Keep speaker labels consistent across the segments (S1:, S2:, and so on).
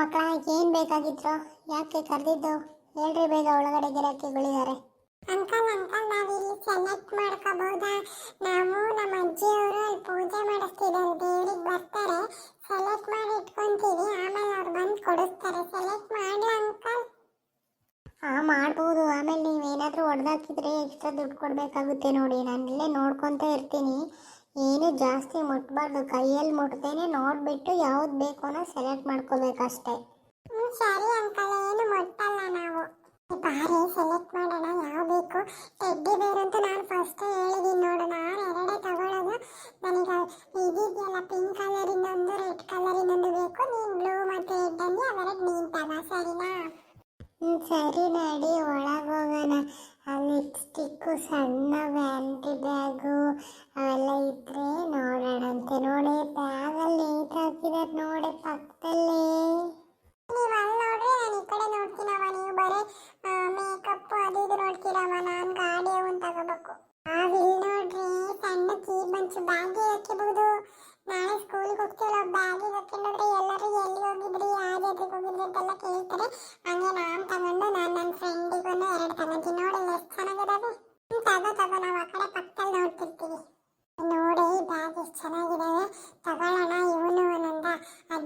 S1: ಮಕ್ಕಳ ಏನ್ ಬೇಕಾಗಿತ್ತು ಯಾಕೆ ಕರೆದಿದ್ದು ಹೇಳ್ರಿ ಬೇಗ ಒಳಗಡೆ ಗಿರಾಕಿಗಳಿದ್ದಾರೆ ಅಂಕಲ್ ಅಂಕಲ್ ನಾವಿಲ್ಲಿ ಸೆಲೆಕ್ಟ್ ಮಾಡ್ಕೋಬಹುದಾ? ನಾವು ನಮ್ಮ ಅಜ್ಜಿಯವರು ಅಲ್ಲಿ ಪೂಜೆ ಮಾಡಿಸ್ತಿದ್ದಾರೆ ದೇವ್ರಿಗೆ ಬರ್ತಾರೆ. ಸೆಲೆಕ್ಟ್ ಮಾಡಿ ಇಟ್ಕೊಂತೀವಿ ಆಮೇಲೆ ಅವ್ರು ಬಂದು ಕೊಡಿಸ್ತಾರೆ. ಸೆಲೆಕ್ಟ್ ಮಾಡ್ಲಾ ಅಂಕಲ್? ಹಾ ಮಾಡ್ಬೋದು. ಆಮೇಲೆ ನೀವೇನಾದರೂ ಹೊಡೆದಾಕಿದ್ರೆ ಎಕ್ಸ್ಟ್ರಾ ದುಡ್ಡು ಕೊಡಬೇಕಾಗುತ್ತೆ ನೋಡಿ. ನಾನು ಇಲ್ಲೇ ನೋಡ್ಕೊತ ಇರ್ತೀನಿ. ಏನು ಜಾಸ್ತಿ ಮುಟ್ಬಾರ್ದು, ಕೈಯಲ್ಲಿ ಮುಟ್ದೇನೆ ನೋಡಿಬಿಟ್ಟು ಯಾವ್ದು ಬೇಕು ಅನ್ನೋ ಸೆಲೆಕ್ಟ್ ಮಾಡ್ಕೋಬೇಕಷ್ಟೇ. ಸರಿ ಅಂಕಲ್, ಏನು ಮುಟ್ಟಲ್ಲ ನಾವು. ಬಾರಿ ಸೆಲೆಕ್ಟ್ ಮಾಡೋಣ, ಯಾವ ಬೇಕು? ಟೆಡ್ಡಿ ಬೇರ್ ಅಂತ ನಾನು ಫಸ್ಟ್ ಹೇಳಿದೀನಿ ನೋಡು ನಾನು ಎರಡೇ ತಗೊಳ್ಳೋದು ನನಗೆ ಇದಿದೆಯಲ್ಲ ಪಿಂಕ್ ಕಲರ್ ಇನ್ನೊಂದು ರೆಡ್ ಕಲರ್ ಇನ್ನೊಂದು ಬೇಕು. ನೀನು ಬ್ಲೂ ಮತ್ತು ರೆಡ್ ಅಲ್ಲಿ ಅವೆರಡು ನೀನು ತಗೋ, ಸರಿನಾ? ಹ್ಮ್, ಸರಿ ನಡಿ ಒಳಗೋಗೋಣ ಹೋಗೋಣ. ಲಿಪ್ಸ್ಟಿಕ್ಕು ಸಣ್ಣ ವ್ಯಾನಿಟಿ ಬ್ಯಾಗು ಅವೆಲ್ಲ ಇದ್ರೆ ನೋಡೋಣಂತೆ ನೋಡಿ ಬ್ಯಾಗಲ್ಲಿ ಏಟ್ ಹಾಕಿದಾರೆ ನೋಡಿ ಪಕ್ಕದಲ್ಲಿ. ನೀವು ಅಲ್ಲಿ ನೋಡ್ರಿ ನಾನು ಈ ಕಡೆ ಮೇಕಪ್ ನಾನು ಗಾಡಿ ನೋಡ್ರಿ ಸಣ್ಣ ಬ್ಯಾಗ್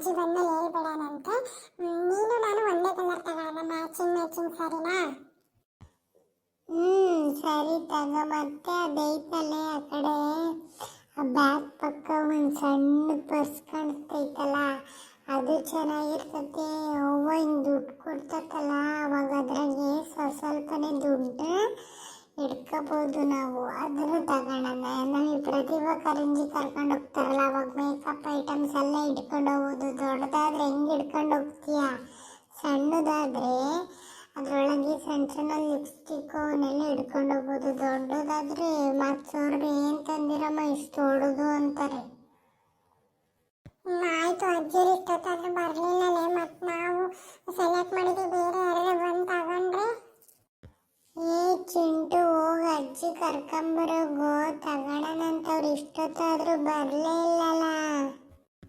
S1: ಅಜ್ಜಿ ಬಂದ್ಮೇಲೆ ಹೇಳ್ಬಿಡೋಣಂತೆ ನೀನು ನಾನು ಒಂದೇ ಕಲರ್ ತಗೊಳ್ಳೋಣ ಮ್ಯಾಚಿಂಗ್ ಮ್ಯಾಚಿಂಗ್ ಸರಿನಾ? ಹ್ಮ್, ಸರಿ ತಗೋ ಮತ್ತೆ ಅದೈತಲ್ಲೇ ಆ ಕಡೆ. ಆ ಬ್ಯಾಗ್ ಪಕ್ಕ ಒಂದು ಸಣ್ಣ ಪರ್ಸ್ ಕಾಣಿಸ್ತೈತಲ್ಲ, ಅದು ಚೆನ್ನಾಗಿರ್ತತೆ. ಅವ್ವ ಹಿಂಗೆ ದುಡ್ಡು ಕೊಡ್ತತ್ತಲ್ಲ ಅವಾಗ ಅದ್ರಾಗೆ ಸ್ವ- ಸ್ವಲ್ಪನೇ ದುಡ್ಡು. ಇಟ್ಕೋಬೋದು ನಾವು. ಅದನ್ನು ತಗೋಣ ನಮಗೆ ಪ್ರತಿಭಾ ಕರಂಜಿ ಕರ್ಕೊಂಡು ಹೋಗ್ತಾರಲ್ಲ, ಅವಾಗ ಮೇಕಪ್ ಐಟಮ್ಸ್ ಎಲ್ಲ ಇಟ್ಕೊಂಡು ಹೋಗೋದು. ದೊಡ್ಡದಾದ್ರೆ ಹೆಂಗೆ ಇಟ್ಕೊಂಡು ಹೋಗ್ತೀಯ? ಸಣ್ಣದಾದ್ರೆ ಅದರೊಳಗೆ ಸಣ್ಣ ಸಣ್ಣ ಲಿಪ್ಸ್ಟಿಕ್ ಅವನ್ನೆಲ್ಲ ಹಿಡ್ಕೊಂಡು ಹೋಗ್ಬೋದು ದೊಡ್ಡದಾದ್ರೆ ಮತ್ಸೋರ್ಗೆ ಏನು ತಂದಿರಮ್ಮ ಇಷ್ಟು ಹೊಡೋದು ಅಂತಾರೆ. ಆಯ್ತು ಅಜ್ಜಿ ಇಷ್ಟೊತ್ತಾದ್ರೆ ಬರಲಿಲ್ಲಲೇ ಮತ್ತು ನಾವು ಸೆಲೆಕ್ಟ್ ಮಾಡಿದ್ವಿ ಬೇರೆ ಯಾರು ಬಂದು ತಗೊಂಡ್ರೆ ಏ ಚಿಂಟು ಹೋಗಿ ಅಜ್ಜಿ ಕರ್ಕೊಂಬರೋಗು ಗೋ ಅವ್ರು ಇಷ್ಟೊತ್ತಾದ್ರೂ ಬರಲೇ ಇಲ್ಲಲ್ಲ.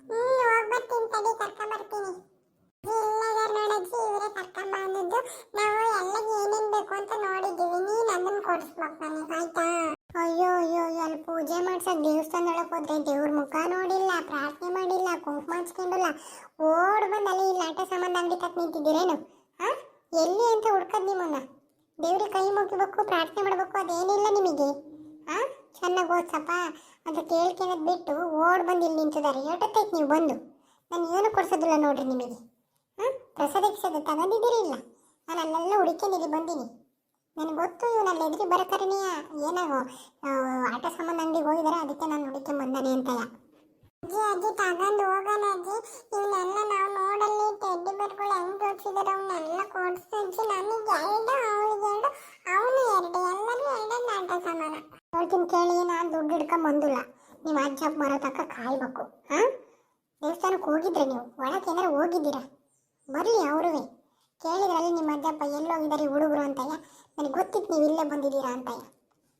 S1: ಹ್ಞೂ ಹೋಗ್ಬರ್ತೀನಿ ತಡಿ ಕರ್ಕೊಂಬರ್ತೀನಿ. ಇಲ್ಲದಾರ ನೋಡಜ್ಜಿ ಇವರೇ ಕರ್ಕೊಂಬ ಅಂದಿದ್ದು ನಾವು ಎಲ್ಲ ಏನೇನು ಬೇಕು ಅಂತ ನೋಡಿದ್ದೀವಿ. ನೀನು ಅದನ್ನು ಕೊಡಿಸ್ಬೇಕು ನನಗೆ ಆಯ್ತಾ? ಅಯ್ಯೋ ಅಯ್ಯೋ ಅಲ್ಲಿ ಪೂಜೆ ಮಾಡ್ಸಕ್ ದೇವಸ್ಥಾನದೊಳಗೆ ಹೋದ್ರೆ ದೇವ್ರ ಮುಖ ನೋಡಿಲ್ಲ ಪ್ರಾರ್ಥನೆ ಮಾಡಿಲ್ಲ ಕುಂಕುಮ ಹಚ್ಕೊಂಡಿಲ್ಲ. ಓಡ್ ಬಂದು ಅಲ್ಲಿ ಆಟ ಸಾಮಾನು ಅಂಗಡಿ ತಕ್ಕ ನಿಂತಿದ್ದೀರೇನು? ಹಾಂ? ಎಲ್ಲಿ ಅಂತ ಹುಡ್ಕದ್ ನಿಮ್ಮನ್ನ? ದೇವ್ರಿಗೆ ಕೈ ಮುಗಿಬೇಕು, ಪ್ರಾರ್ಥನೆ ಮಾಡಬೇಕು, ಅದೇನಿಲ್ಲ ನಿಮಗೆ? ಹಾ ಚೆನ್ನಾಗಿ ಓದ್ಸಪ್ಪ. ಅಂತ ಕೇಳ್ಕೊಳ್ಳೋದು ಬಿಟ್ಟು ಓಡ್ ಬಂದು ಇಲ್ಲಿ ನಿಂತಿದ್ದಾರೆ. ಎಷ್ಟೊತ್ತೈತೆ ನೀವು ಬಂದು? ನಾನು ಏನು ಕೊಡ್ಸೋದಿಲ್ಲ ನೋಡ್ರಿ ನಿಮಗೆ. ಹಾಂ ಪ್ರಸಾದ ಗಿಸಾದ ತಗೊಂಡಿದ್ದೀರಿ ಇಲ್ಲ? ನಾನು ಅಲ್ಲೆಲ್ಲ ಹುಡುಕೊಂಡಿದ್ದು ಬಂದೀನಿ. ನನಗೆ ಗೊತ್ತು ಇವ್ನು ಅಲ್ಲಿ ಎದುರಿ ಬರಕರಣೀಯ? ಏನಾಗೋ ಆಟ ಸಾಮಾನು ಅಂಗಡಿಗೆ ಹೋಗಿದ್ದಾರೆ ಅದಕ್ಕೆ ನಾನು ಹುಡುಕಿ ಬಂದಾನೆ ಅಂತಲ್ಲ ಅಜ್ಜಿ ಅಜ್ಜಿ, ತಗೊಂಡು ಹೋಗೋಣ ಅಜ್ಜಿ. ಇವನ್ನೆಲ್ಲ ನಾವು ನೋಡಲ್ಲಿ ಟೆಡ್ಡಿ ಬೇರ್ಗಳು ಹೆಂಗ್ ತೋರಿಸಿದಾರೆ ಅವನ್ನೆಲ್ಲ ಕೊಡ್ಸು ಅಜ್ಜಿ. ನನಗೆ ಎರಡು, ಅವಳಿಗೆ ಎರಡು, ಅವನು ಎರಡು. ಎಲ್ಲರೂ ಎರಡೆಲ್ಲ ಆಟ ಸಮಾನ. ನೋಡ್ತೀನಿ ಕೇಳಿ, ನಾನು ದುಡ್ಡು ಹಿಡ್ಕೊಂಡ್ ಬಂದಿಲ್ಲ. ನೀವು ಅಜ್ಜ ಮರ ತಕ್ಕ ಕಾಯ್ಬೇಕು. ಹಾ? ದೇವಸ್ಥಾನಕ್ಕೆ ಹೋಗಿದ್ರೆ ನೀವು? ಒಳಗೆ ಏನಾರು ಹೋಗಿದ್ದೀರಾ? ಬರಲಿ ಅವರುವೆ. ಕೇಳಿದ್ರಲ್ಲಿ ನಿಮ್ಮ ಅಜ್ಜಪ್ಪ ಎಲ್ಲಿ ಹೋಗಿದ್ದಾರೆ ಹುಡುಗರು ಅಂತಯ್ಯ ನನಗೆ ಗೊತ್ತಿತ್ತು ನೀವು ಇಲ್ಲೇ ಬಂದಿದ್ದೀರಾ ಅಂತಯ್ಯ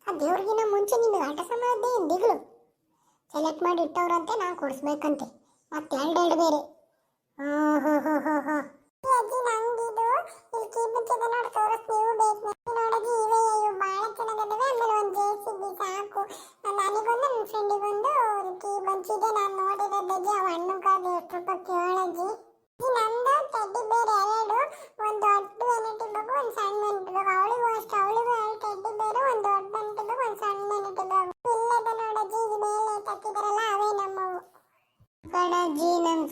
S1: ಆ ದೇವ್ರಿಗಿನ ಮುಂಚೆ ನಿಮಗೆ ಆಟ ಸಮಾಧಿ ದಿಗಳು ಸೆಲೆಕ್ಟ್ ಮಾಡಿ ಇಟ್ಟವ್ರಂತೆ ನಾನು ಕೊಡಿಸ್ಬೇಕಂತೆ. ಮತ್ತೆ ಎರಡೆರಡು ಬೇರೆ. ಹಾಂ ಹಾಂ ಹಾಂ ಹಾಂ. ಅಜ್ಜಿ, ನಂಗಿದು ಇಲ್ಲಿ ನೋಡಿ ತೋರಿಸ್, ನೀವು ಬೇಕು. ನೋಡಜ್ಜಿ ಇವೆ ಇವು ಭಾಳ ಚೆನ್ನಾಗದವೆ ಆಮೇಲೆ ಒಂದು ಜೆ ಸಿ ಬಿ ಸಾಕು ನನಗೊಂದು ನನ್ನ ಫ್ರೆಂಡಿಗೊಂದು ಕೀ ಬಂಚಿದೆ ನಾನು ನೋಡಿರೋದಜ್ಜಿ ಅವ ಹಣ್ಣು ಕಾದು ಎಷ್ಟು ರೂಪಾಯಿ ಕೇಳಜ್ಜಿ ಈ ನಂದು ಟೆಡ್ಡಿ ಬೇರೆ ಎರಡು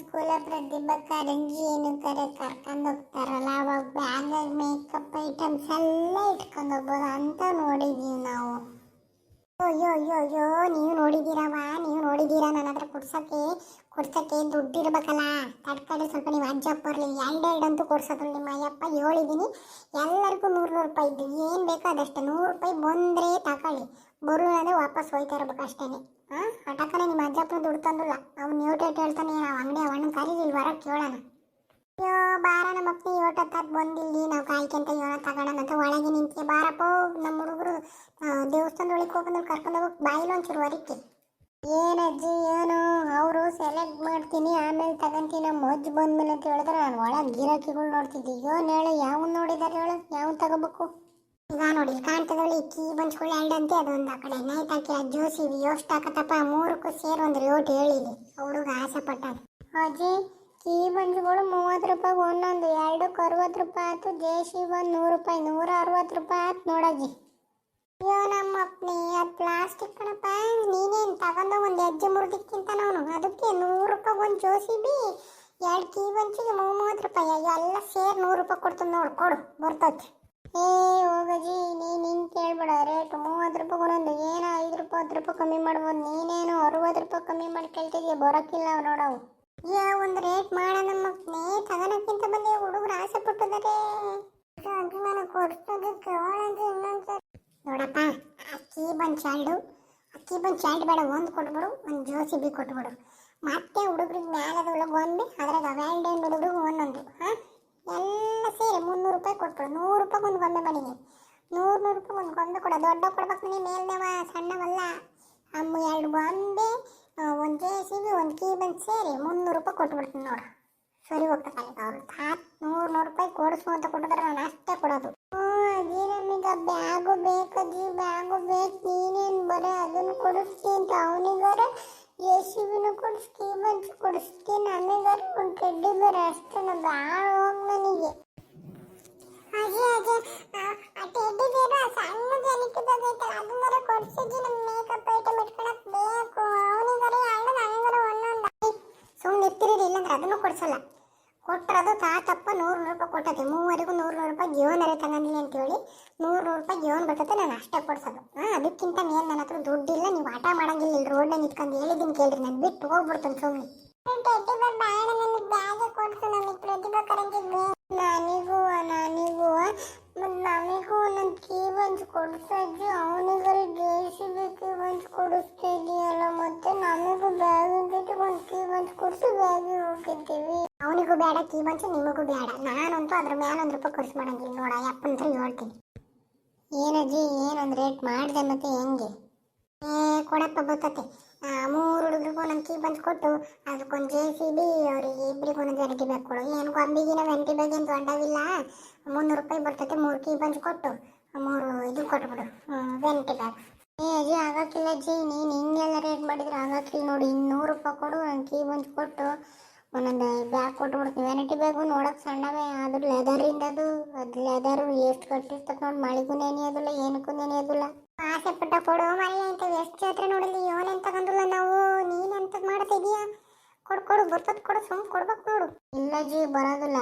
S1: ಪ್ರತಿಭಾ ಕಾರಂಜಿ ಏನು ಕರೆ ಕರ್ಕೊಂಡು ಹೋಗ್ತಾರಲ್ಲ, ಅವಾಗ ಬ್ಯಾಗ್ ಮೇಕಪ್ ಐಟಮ್ಸ್ ಎಲ್ಲ ಇಟ್ಕೊಂಡು ಹೋಗ್ಬೋದು ಅಂತ ನೋಡಿದೀವಿ ನಾವು. ಅಯ್ಯೋ ಅಯ್ಯೋ ಅಯ್ಯೋ, ನೀವು ನೋಡಿದ್ದೀರವ ನೀವು ನೋಡಿದ್ದೀರಾ? ನನ್ನ ಹತ್ರ ಕೊಡ್ಸಕ್ಕೆ ಕೊಡ್ಸಕ್ಕೆ ದುಡ್ಡು ಇರ್ಬೇಕಲ್ಲ? ತಡ್ಕಡೆ ಸ್ವಲ್ಪ ನೀವು ಅಜ್ಜಪ್ಪ ಬರಲಿ ಎರಡು ಅಂತೂ ಕೊಡ್ಸೋದು ನಿಮ್ಮ ಅಯ್ಯಪ್ಪ ಹೇಳಿದ್ದೀನಿ ಎಲ್ಲರಿಗೂ ನೂರು ನೂರು ರೂಪಾಯಿ ಇದ್ದು ಏನು ಬೇಕೋ ಅದಷ್ಟೇ. ನೂರು ರೂಪಾಯಿ ಬಂದರೆ ತಗೊಳ್ಳಿ. ಬರಲಿಲ್ಲ ವಾಪಸ್ ಹೋಯ್ತಾ ಇರ್ಬೇಕು ಅಷ್ಟೇ ಹಾಂ ಅಟಕನೆ ನಿಮ್ಮ ಅಜ್ಜಪ್ಪನ ದುಡ್ಡು ತಂದಿಲ್ಲ. ಅವ್ನು ನ್ಯೂಟೇಟ್ ಹೇಳ್ತಾನೆ ನಾವು ಅಂಗಡಿ ಅವಣ್ಣ ಕರೀಲಿಲ್ಲ ಹೊರ ಕೇಳೋಣ. ಅಯ್ಯೋ, ಬಾರ ನಮ್ಮ ಅಪ್ಪ ಯೋಟ ತಾತ್ ಬಂದಿಲ್ಲಿ, ನಾವು ಕಾಯ್ಕೊಂತ ಯೋನ ತಗೋಣ ಅಂತ ಒಳಗೆ ನಿಂತೆ ಬಾರಪ್ಪ ನಮ್ಮ ಹುಡುಗರು ದೇವಸ್ಥಾನದ ಒಳಗೆ ಹೋಗಿ ಕರ್ಕೊಂಡು ಹೋಗಿ ಬಾಯಿಲೊಂಚೂರು ಹೊರಕ್ಕೆ. ಏನಜ್ಜಿ ಏನು? ಅವರು ಸೆಲೆಕ್ಟ್ ಮಾಡ್ತೀನಿ, ಆಮೇಲೆ ತಗೊಂತೀನಿ, ನಮ್ಮ ಅಜ್ಜಿ ಬಂದ್ಮೇಲೆ ಅಂತ ಹೇಳಿದ್ರೆ ನಾನು ಒಳಗೆ ಗಿರಾಕಿಗಳು ನೋಡ್ತಿದ್ದೆ. ಏನು ಹೇಳು, ಯಾವನ್ ನೋಡಿದಾರೆ ಹೇಳು? ಯಾವನ್ ತಗೋಬೇಕು? ಈಗ ನೋಡಿ, ಕಾಣ್ತದಲ್ಲಿ ಕೀ ಬಂಚ್ಕೊಳ್ಳಿ ಅಂತ, ಅದೊಂದು ಆ ಕಡೆ. ನೈಟ್ ಹಾಕಿರ ಜ್ಯೂಸಿ ಎಷ್ಟು ಹಾಕತ್ತಪ್ಪ? ಮೂರಕ್ಕೂ ಸೇರಿ ಒಂದು ರೇಟ್ ಹೇಳಿದೆ. ಹುಡುಗ ಆಸೆ ಪಟ್ಟ ಅಜ್ಜಿ, ಕೀ ಬಂಜ್ಗಳು ಮೂವತ್ತು ರೂಪಾಯಿ ಒಂದೊಂದು ಎರಡಕ್ಕೆ ಅರವತ್ತು ರೂಪಾಯಿ ಆಯ್ತು. ಜೇಸಿ ಒಂದು ನೂರು ರೂಪಾಯಿ, ನೂರ ಅರವತ್ತು ರೂಪಾಯಿ ಆಯ್ತು ನೋಡಜ್ಜಿ ಅಯ್ಯೋ ನಮ್ಮ ಅಪ್ಪನಿ, ಅದು ಪ್ಲಾಸ್ಟಿಕ್ ಕಣಪ್ಪ ನೀನೇನು ತಗೊಂಡು ಒಂದು ಹೆಜ್ಜೆ ಮುರಿದಿಕ್ಕಿಂತ ನಾನು ಅದಕ್ಕೆ ನೂರು ರೂಪಾಯಿ ಒಂದು ಜೋಸಿ ಬಿ, ಎರಡು ಕೀ ಬಂಚಿಗೆ ಮೂವತ್ತು ರೂಪಾಯಿ. ಎಲ್ಲ ಸೇರಿ ನೂರು ರೂಪಾಯಿ ಕೊಡ್ತೀನಿ ನೋಡು, ಕೊಡು, ಬರ್ತೈತೆ. ಏ, ಹೋಗಜಿ ನೀನು ಹಿಂಗೆ ಕೇಳ್ಬೇಡ. ರೇಟ್ ಮೂವತ್ತು ರೂಪಾಯಿ ಒಂದೊಂದು, ಏನೋ ಐದು ರೂಪಾಯಿ, ಹತ್ತು ರೂಪಾಯಿ ಕಮ್ಮಿ ಮಾಡ್ಬೋದು. ನೀನೇನು ಅರವತ್ತು ರೂಪಾಯಿ ಕಮ್ಮಿ ಮಾಡಿ ಕೇಳ್ತಿದ್ಯ? ಬರೋಕ್ಕಿಲ್ಲ ಅವು ನೋಡವು ಯಾ, ಒಂದು ರೇಟ್ ಮಾಡೋಣ ಮಕ್ಕಳೇ ತಗೋಣಕ್ಕಿಂತ ಬಂದೆ ಹುಡುಗರು ಆಸೆ ಪಟ್ಟಿದ್ದಾರೆ ಅಭಿಮಾನ ಕೊಡ್ಸೋದಕ್ಕೆ ಇನ್ನೊಂದು ನೋಡಪ್ಪ, ಅಕ್ಕಿ ಬಂದು ಚಾಲ್ಡು ಅಕ್ಕಿ ಬಂದು ಚಾಲ್ಡ್ ಬೇಡ, ಒಂದು ಕೊಟ್ಬಿಡು, ಒಂದು ಜೋಸಿ ಬಿ ಕೊಟ್ಬಿಡು. ಮತ್ತೆ ಹುಡುಗ್ರಿಗೆ ಒಳಗೆ ಒಂದು, ಅದ್ರಾಗ ವ್ಯಾಲ್ಡೇನ್ ಹುಡುಗರು ಒಂದೊಂದು. ಹಾಂ? ಎಲ್ಲ ಸೇರಿ ಮುನ್ನೂರು ರೂಪಾಯಿ ಕೊಟ್ಬಿಡು. ನೂರು ರೂಪಾಯಿ ಒಂದು ಗೊಂಬೆ ಮಾಡಿನಿ ನೂರು ನೂರು ರೂಪಾಯಿ ಒಂದು ಗೊಂಬೆ ಕೊಡ. ದೊಡ್ಡ ಕೊಡ್ಬೇಕು ನೀ ಮೇಲ್ನೇವ ಸಣ್ಣವಲ್ಲ. ಅಮ್ಮ ಎರಡು ಗೊಂಬೆ ಒಂದು ಜೆ ಸಿ ಬಿ, ಒಂದು ಕೀ ಬಂದು ಸೇರಿ ಮುನ್ನೂರು ರೂಪಾಯಿ ಕೊಟ್ಬಿಡ್ತೀನಿ ನೋಡು. ಸರಿ ಹೋಗ್ತಕ್ಕ ಅವ್ರು. ತಾತ್ ನೂರು ನೂರು ರೂಪಾಯಿ ಕೊಡಿಸು ಅಂತ ಕೊಟ್ಟಿದ್ರೆ ನಾನು ಅಷ್ಟೇ ಕೊಡೋದು. ಅಜ್ಜಿ ಬ್ಯಾಗ್ ಬ್ಯಾಗು ಬೇಕಜ್ಜಿ ಬ್ಯಾಗ್ ಬೇಕು, ನೀನೇನು ಬರೋ ಅದನ್ನು ಕೊಡಿಸ್ತೀನಿ ಅಂತ ಅವನಿಗಾರ? ಎ ಸಿ ಬಿನೂ ಕೊಡಿಸ್ತಿ ಬಂದು ಕೊಡಿಸ್ತೀನಿ ನಮಗಾರ ಒಂದು ಟೆಡ್ಡಿ ಬೇರೆ ಅಷ್ಟೇ ಭಾಳ ಹೋಗಿ ನನಗೆ ಅಜ್ಜಿ ಅಜ್ಜಿ ಆ ಟೆಡ್ಡಿ ಬೇರೆ ಸಣ್ಣ ಜನಕ್ಕಿದ್ದೈತಲ್ಲ ಅದನ್ನಾರ ಕೊಡ್ಸಿದ್ವಿ ನಮ್ಮ ಮೇಕಪ್ ಐಟಮ್ ಇಟ್ಕೊಳಕ್ ಬೇಕು ಅವನಿಗಾರ ಎರಡು ನನಗಾರ ಒಂದೊಂದು ಸುಮ್ಮನೆ ಇರ್ತಿರಿ ಇಲ್ಲಂದ್ರೆ ಅದನ್ನು ಕೊಡ್ಸಲ್ಲ ಕೊಟ್ಟರದು ತಾತಪ್ಪ ನೂರು ನೂರು ರೂಪಾಯಿ ಕೊಟ್ಟತೆ ಮೂವರಿಗೂ ನೂರು ನೂರು ರೂಪಾಯಿ ಜೀವನರೇ ತಗೊಂಡಿಲ್ಲ ಅಂತೇಳಿ ನೂರು ನೂರು ರೂಪಾಯಿ ಜೀವನ ಬರ್ತತೆ ನಾನು ಅಷ್ಟೇ ಕೊಡ್ಸೋದು ಹಾಂ ಅದಕ್ಕಿಂತ ಮೇಲೆ ನನ್ನ ಹತ್ರ ದುಡ್ಡಿಲ್ಲ ನೀವು ಆಟ ಮಾಡಂಗಿಲ್ಲ, ಇಲ್ಲಿ ರೋಡ್ನಾಗ ನಿಂತ್ಕೊಂಡು ಹೇಳಿದ್ದೀನಿ ಕೇಳ್ರಿ, ನಾನು ಬಿಟ್ಟು ಹೋಗ್ಬಿಡ್ತಾನೆ ಸುಮ್ಮನೆ ನನಗೂ ನನಗೂ ನಮಗೂ ನನ್ನ ಕೀ ಬಂದು ಕೊಡಿಸಜ್ಜಿ ಅವನಿಗರೆ ಜೇಸಿ ಬೇಕು ಬಂದು ಕೊಡಿಸ್ತಾ ಇದೆಯಲ್ಲ ಮತ್ತೆ ನಮಗೂ ಬ್ಯಾಗ್ ಜೊತೆ ಒಂದು ಕೀ ಬಂದು ಕೊಡಿಸಿ ಬ್ಯಾಗಿಗೆ ಹೋಗಿದ್ದೀವಿ ಅವನಿಗೂ ಬೇಡ ಕೀ ಬಂಚು ನಿಮಗೂ ಬೇಡ. ನಾನಂತೂ ಅದ್ರ ಮೇಲೆ ಒಂದು ರೂಪಾಯಿ ಖರ್ಚು ಮಾಡಂಗಿಲ್ಲ, ನೋಡ ಅಪ್ಪನ ಹತ್ರ ಹೇಳ್ತೀನಿ. ಏನಜ್ಜಿ ಏನೊಂದು ರೇಟ್ ಮಾಡಿದೆ ಮತ್ತೆ ಹೆಂಗೆ? ಏ, ಕೊಡಪ್ಪ ಬರ್ತತೆ ಮೂರು ಹುಡುಗರಿಗೂ ಒಂದೊಂದು ಕೀ ಬಂದು ಕೊಟ್ಟು ಅದಕ್ಕೊಂದು ಜೆ ಸಿ ಬಿ ಅವರಿಗೆ ಇಬ್ಬರಿಗೂ ಒಂದೊಂದು ಬ್ಯಾಗ್ ಕೊಡು. ಏನು ಗೊಂಬಿಗಿನ ವೆಂಟಿ ಬ್ಯಾಗ್ ಏನು ದೊಡ್ಡವಿಲ್ಲ. ಮುನ್ನೂರು ರೂಪಾಯಿ ಬರ್ತೈತೆ, ಮೂರು ಕೀ ಬಂದು ಕೊಟ್ಟು ಮೂರು ಇದು ಕೊಟ್ಬಿಡು. ವೆಂಟಿ ಬ್ಯಾಗ್ ಏ, ಅಜ್ಜಿ, ಆಗಕ್ಕಿಲ್ಲ ಅಜ್ಜಿ. ನೀನು ಹಿಂಗೆಲ್ಲ ರೇಟ್ ಮಾಡಿದ್ರೆ ಆಗಕ್ಕಿಲ್ಲ ನೋಡಿ. ಇನ್ನೂರು ರೂಪಾಯಿ ಕೊಡು, ಒಂದು ಕೀ ಬಂದು ಕೊಟ್ಟು ಒಂದೊಂದು ಬ್ಯಾಗ್ ಕೊಟ್ಬಿಡ್ತೀನಿ ವೆರೈಟಿ ಬ್ಯಾಗು ನೋಡೋಕೆ ಸಣ್ಣವೇ ಅದು ಲೆದರಿಂದ ಅದು ಅದು ಲೆದರು ಎಷ್ಟು ಕಟ್ಟಿರ್ತದೆ ನೋಡಿ, ಮಳೆಗೂ ನೆನೆಯೋದಿಲ್ಲ, ಏನಕ್ಕೂ ನೆನೆಯೋದಿಲ್ಲ. ಆಸೆ ಪಟ್ಟ ಕೊಡು ಮರಿ ಅಂತ ಎಷ್ಟು ಜಾತ್ರೆ ನೋಡಿದ್ವಿ ಇವನೆಂತ ಕಂದಿಲ್ಲ ನಾವು? ನೀನು ಮಾಡ್ತಿದೀಯ ಕೊಡು ಕೊಡು, ಬರ್ತದ ಕೊಡು, ಸುಮ್ ಕೊಡ್ಬೇಕು ನೋಡು. ಇಲ್ಲ ಜಿ, ಬರೋದಿಲ್ಲ.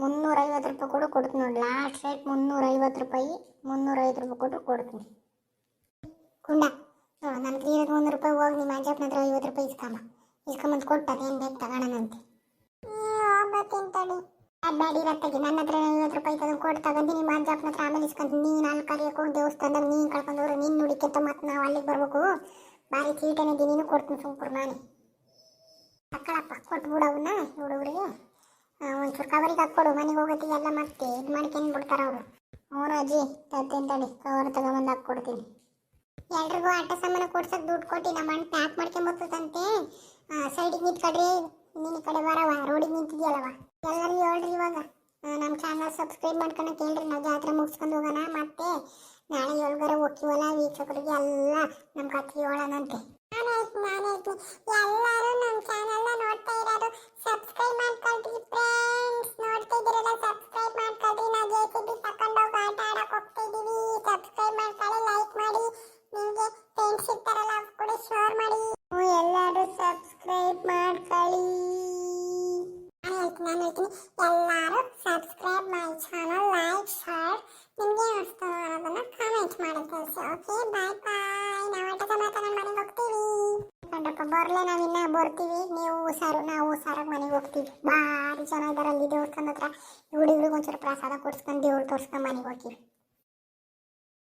S1: ಮುನ್ನೂರೈವತ್ತು ರೂಪಾಯಿ ಕೊಡು ಕೊಡ್ತೀನಿ ನೋಡಿ. ಲಾಸ್ಟ್ ರೇಟ್ ಮುನ್ನೂರೈವತ್ತು ರೂಪಾಯಿ ಮುನ್ನೂರೈವತ್ತು ರೂಪಾಯಿ ಕೊಟ್ಟು ಕೊಡ್ತೀನಿ. ಕುಂಡ ನನ್ನ ತೀರದ ಮುನ್ನೂರು ರೂಪಾಯಿ ಹೋಗಿ ನಿಮ್ಮ ಅಜ್ಜಪ್ಪನ ಹತ್ರ ಐವತ್ತು ರೂಪಾಯಿ ಇಸ್ಕಮ್ಮ. ಇಸ್ಕೊಂಬಂದು ಕೊಟ್ಟು ಅದೇನು ಬೇಕು ತಗೋಣನಂತೆ. ಇರತ್ತಾಗಿ ನನ್ನ ಹತ್ರ ಐವತ್ತು ರೂಪಾಯಿ ತಗೊಂಡು ಕೊಟ್ಟು ತಗೊಂಡು ನಿಮ್ಮ ಅಜ್ಜಪ್ಪನ ಹತ್ರ ಆಮೇಲೆ ಇಸ್ಕೊಂಡು ನೀನು ಅಲ್ಲಿ ಕರಿಯಕ್ಕೆ ಹೋಗಿ ದೇವಸ್ಥಾನದಾಗ ನೀನು ಕಳ್ಕೊಂಡವ್ರು ನೀನು ನುಡಿಕೆತ್ತ ಮತ್ತೆ ನಾವು ಅಲ್ಲಿಗೆ ಬರ್ಬೇಕು. ಭಾರಿ ಚೀಟನೆ ನೀನು ಕೊಡ್ತೀನಿ ಸುಮ್ಕುರು ನಾನೇ. ತಕ್ಕಳಪ್ಪ ಕೊಟ್ಬಿಡು ಅವನ್ನ ಹುಡುಗರಿಗೆ ಒಂಚೂರು ಕವರಿಗೆ ಹಾಕ್ಕೊಡು, ಮನೆಗೆ ಹೋಗೋತ್ತಿಗೆ ಎಲ್ಲ ಮತ್ತೆ, ಇದು ಮಾಡ್ಕೊಂಡು ಬಿಡ್ತಾರೆ ಅವರು. ಹ್ಞೂ ಅಜ್ಜಿ, ತರ್ತೇನೆ ತಡಿ, ಕವರ್ ತಗೊಂಬಂದು ಹಾಕ್ಕೊಡ್ತೀನಿ. ಎಲ್ರಿಗೂ ಆಟ ಸಾಮಾನು ಕೊಡ್ಸಕ್ಕೆ ದುಡ್ಡು ಕೊಟ್ಟು ನಮ್ಮ ಅಣ್ಣ ಪ್ಯಾಕ್ ಮಾಡ್ಕೊಂಬರ್ತದಂತೆ ಸೈಡಿಗೆ ನಿಂತ್ಕೊಡ್ರಿ ನೀನು ಈ ಕಡೆ ಬರವ ರೋಡಿಗೆ ನಿಂತಿದ್ಯಲ್ಲವ. ಎಲ್ಲರಿಗೂ ಹೇಳ್ರಿ ಇವಾಗ. ನಮ್ಮ ಚಾನಲ್ ಸಬ್ಸ್ಕ್ರೈಬ್ ಮಾಡ್ಕೊಂಡು ಕೇಳ್ರಿ ನಾವು ಜಾತ್ರೆ ಮುಗಿಸ್ಕೊಂಡು ಹೋಗೋಣ ಮತ್ತೆ ನಾಳೆ ಏಳ್ಗರ ಹೋಗ್ತೀವಲ್ಲ ವೀಕ್ಷಕರಿಗೆ ಎಲ್ಲ ನಮ್ಮ ಕತ್ತಿ ಹೇಳೋಣಂತೆ ನಾನೈತಿ ನಾನೈತಿ ಎಲ್ಲರೂ ನಮ್ಮ ಚಾನಲ್ನ ನೋಡ್ತಾ ಇರೋದು ಸಬ್ಸ್ಕ್ರೈಬ್ ಮಾಡ್ಕೊಳ್ರಿ ಫ್ರೆಂಡ್ಸ್ ನೋಡ್ತಾ ಇದ್ದೀರಲ್ಲ ಸಬ್ಸ್ಕ್ರೈಬ್ ಮಾಡ್ಕೊಳ್ರಿ. ನಾವು ಜೆ ಸಿ ಬಿ ತಗೊಂಡೋಗಿ ಆಟ ಆಡಕ್ಕೆ ಹೋಗ್ತಾ ಇದ್ದೀವಿ ಸಬ್ಸ್ಕ್ರೈಬ್ ಮಾಡ್ಕೊಳ್ಳಿ ಲೈಕ್ ಮಾಡಿ. ನಿಮಗೆ ಫ್ರೆಂಡ್ಸ್ ಸಿಗ್ತಾರಲ್ಲ ಅವ್ರು ಕೂಡ ಶೇರ್ ಮಾಡಿ. ನೀವು ಎಲ್ಲರೂ ಸಬ್ಸ್ಕ್ರೈಬ್ ಮಾಡ್ಕೊಳ್ಳಿ. ನಾನು ಹೇಳ್ತೀನಿ ನಾನು ಹೇಳ್ತೀನಿ. ಎಲ್ಲರೂ subscribe my channel like share ನಿಮಗೆ ಅನಿಸ್ತಾ ಅನ್ನೋದನ್ನ ಕಾಮೆಂಟ್ ಮಾಡಿ ತಿಳಿಸಿ ಓಕೆ ಬಾಯ್ ಬಾಯ್ ನಾವು ಆಟದ ಮಾತಾಡೋಣ ಮನೆಗೆ ಹೋಗ್ತೀವಿ. ಕಂಡಪ್ಪ ಬರ್ಲೆ ನಾವು ಇನ್ನ ಬರ್ತೀವಿ. ನೀವು ಸಾರು ನಾವು ಸಾರಾಗಿ ಮನೆಗೆ ಹೋಗ್ತೀವಿ. ಭಾರಿ ಜನ ಇದಾರೆ ಅಲ್ಲಿ ದೇವಸ್ಥಾನದ ಹತ್ರ. ಹುಡುಗರಿಗೆ ಒಂಚೂರು ಪ್ರಸಾದ ಕೊಡ್ಸ್ಕೊಂಡು ದೇವ್ರು ತೋರಿಸ್ಕೊಂಡು ಮನೆಗೆ ಹೋಗ್ತೀವಿ